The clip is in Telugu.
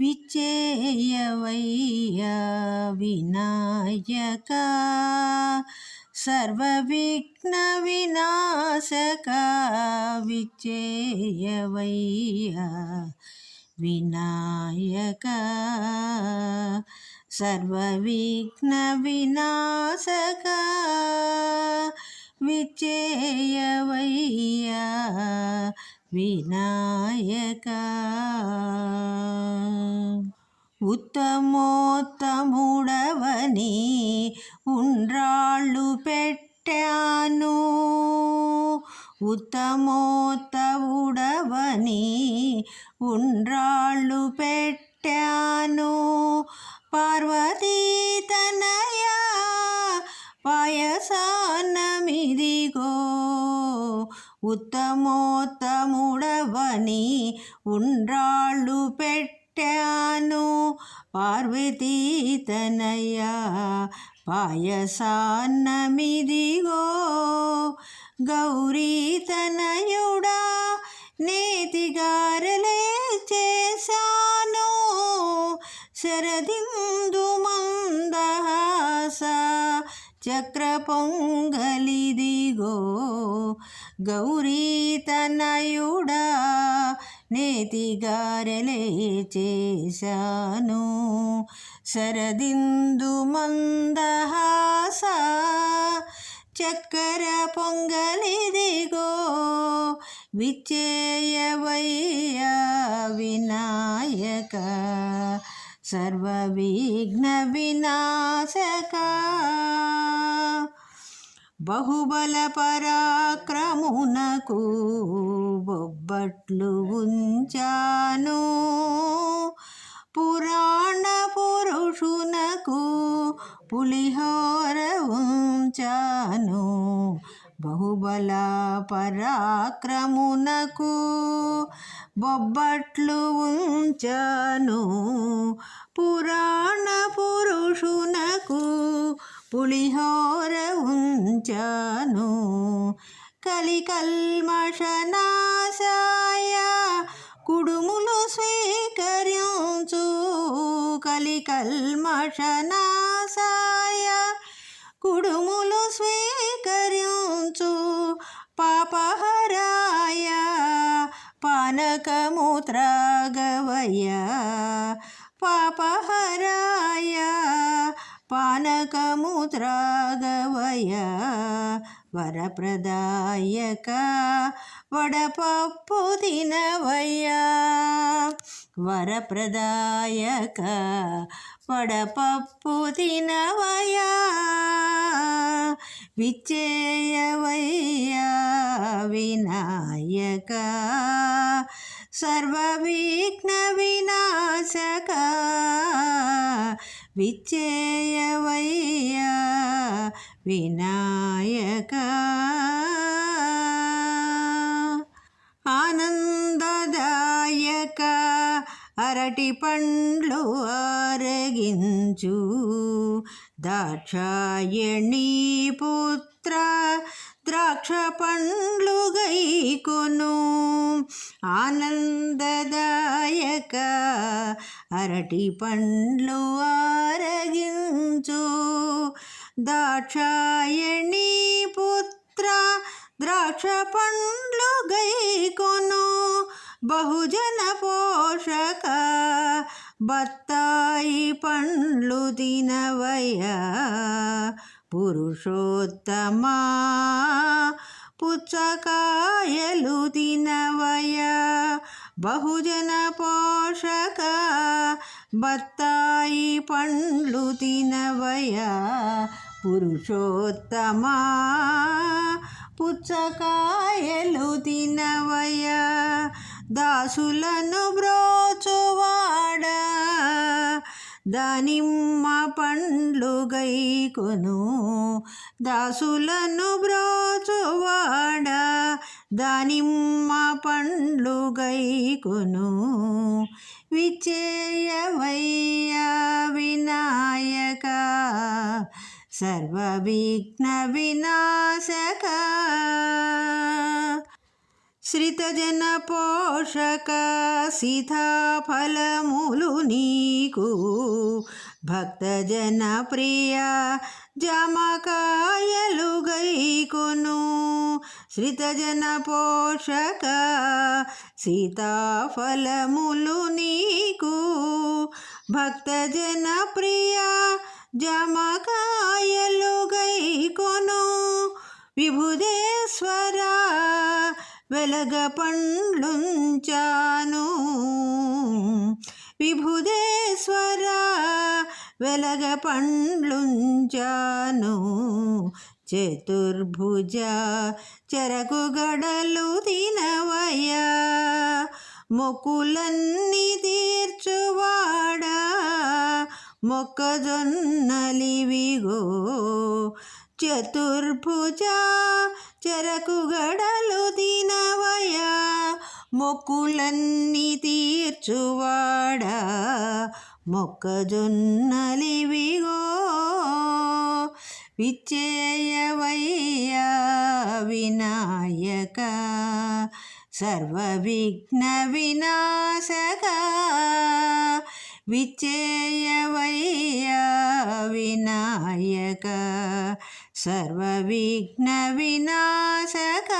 విచ్చేయవయ్యా వినాయక. సర్వవిఘ్న వినాశక విచ్చేయవయ్యా వినాయక. సర్వవిఘ్న వినాశక విచేయవయ్యా వినాయక ఉత్తమోత్తముడవని ఉండ్రాళ్ళు పెట్టాను ఉత్తమోత్తముడవని ఉండ్రాళ్ళు పెట్టాను పార్వతీ తనయ పాయసాన్నమిదిగో ఉత్తమోత్తముడవని ఉండ్రాళ్ళు పెట్టాను. పార్వతీ తనయ పాయసాన్నమిదిగో గౌరీ తనయుడా నేతిగారలే చేశాను. శరదిందు మందహాస చక్ర పొంగలిది ఇదిగో గౌరీ తనయుడా నేతిగారలే చేశాను. సరదిందు మందహాస చక్కెర పొంగలిదిగో విచేయవయ్యా వినాయక సర్వ విఘ్న వినాశకా. బహుబల పరాక్రమునకు బొబ్బట్లు ఉంచాను పురాణ పురుషునకు పులిహోర ఉంచాను బహుబల పరాక్రమునకు బొబ్బట్లు ఉంచాను పురాణ పురుషునకు పులిహోర ఉంచాను. కలికల్మషనాశాయ కుడుములు స్వీకరించు. కలికల్మషనాశాయ కుడుములు స్వీకరించు. పాపహరాయ పానకము త్రాగవయ పానకము త్రాగవయ వరప్రదాయక వడపప్పు తినవయ్యా. వరప్రదాయక వడపప్పు తినవయా విచ్చేయవయ్యా వినాయక సర్వవిఘ్న వినాశక విచ్చేయవయ్యా వినాయక. ఆనందదాయక అరటి పండ్లు ఆరగించు దాక్షాయణీ పుత్ర ద్రాక్ష పండ్లు గైకొను ఆనందదాయక అరటి పండ్లు ఆరగించు. దాక్షాయణి పుత్ర ద్రాక్ష పండ్లు గైకొను బహుజన పోషక బత్తాయి పండ్లు తినవయ్యా. పురుషోత్తమా? పుచ్చకాయలు తినవయ? బహుజన పోషక బత్తాయి పండ్లు తినవయ? పురుషోత్తమా? పుచ్చకాయలు తినవయ? దాసులను బ్రోచువా? దానిమ్మ పండ్లు గైకొను దాసులను బ్రోచువాడ దానిమ్మ పండ్లు గైకొను విచేయవయ్యా వినాయక సర్వవిఘ్న వినాశక. శ్రితజన పోషక సీతాఫలములు నీకు. భక్తజన ప్రియ జమకాయలు గైకొను శ్రితజన పోషక సీతాఫలములు నీకు. భక్తజన ప్రియ జమకాయలు గైకొను విభుదేశ్వరా వెలగ పండ్లుంచాను. విభుదేశ్వర వెలగ పండ్లుంచాను. చతుర్భుజ చెరకు గడలు తినవయ్యా. మొక్కులన్నీ తీర్చువాడా. మొక్కజొన్నలివిగో చతుర్భుజ చెరకు గడలు తినవయా మొక్కులన్నీ తీర్చువాడా. మొక్కజొన్నలివిగో విచ్చేయవయ్యా వినాయక. సర్వవిఘ్న వినాశక విచ్చేయవయ్యా వినాయక. సర్వవిఘ్న వినాశక